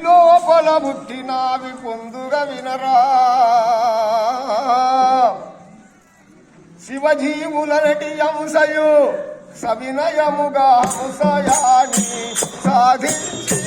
లోపల పుట్టినావి పొందుగా వినరా. శివజీవులనటి అంశయు సవినయముగా హంసయాని సాధించి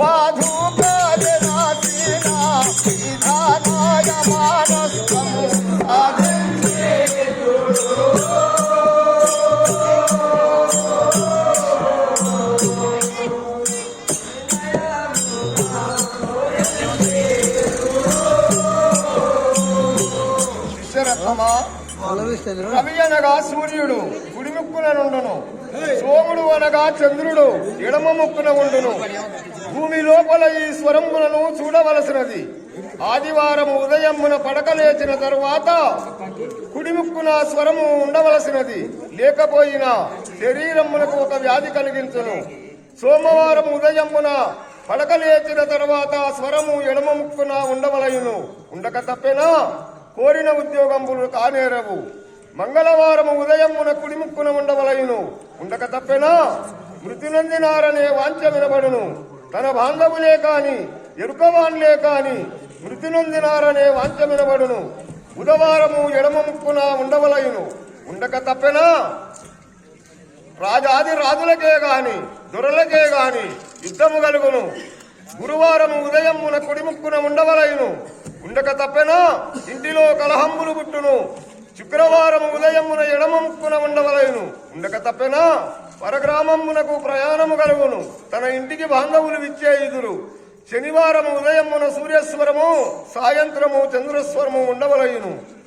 పాదుకజనాసిన విధానాయ మానస్తము సాధించే శిష్యరథమా రవి అనగా సూర్యుడు గుడి ముక్కున నుండును. సోముడు అనగా చంద్రుడు ఎడమ ముక్కున ఉండును. భూమి లోపల ఈ స్వరములను చూడవలసినది. ఆదివారం ఉదయమున పడకలేచిన తరువాత కుడిముక్కున స్వరము ఉండవలసినది. లేకపోయినా శరీరమునకు ఒక వ్యాధి కలిగించును. సోమవారం ఉదయమున పడకలేచిన తరువాత స్వరము ఎడమ ముక్కున ఉండవలయును. ఉండక తప్పేనా? కోరిన ఉద్యోగంబులు కానేరవు. మంగళవారము ఉదయమున కుడిముక్కున ఉండవలయును. ఉండక తప్పెనా? మృతి నొందినారనే వాంఛ వినబడును. తన బాంధవులే కాని ఎరుకవాన్లే కాని మృతి నొందినారనే వాంఛ వినబడును. బుధవారము ఎడమ ముక్కున ఉండవలయును. ఉండక తప్పెనా? రాజాది రాజులకే గాని దొరలకే గాని యుద్ధము కలుగును. గురువారము ఉదయమున కుడిముక్కున ఉండవలయును. ఉండక తప్పెనా? ఇంటిలో కలహంబులు పుట్టును. శుక్రవారం ఉదయమున ఎడమంపున ఉండవలయును ఉండక తప్పెనా? పరగ్రామమునకు ప్రయాణము కలుగును. తన ఇంటికి బాంధవులు విచ్చే ఇదురు. శనివారం ఉదయమున సూర్యస్వరము సాయంత్రము చంద్రస్వరము ఉండవలయును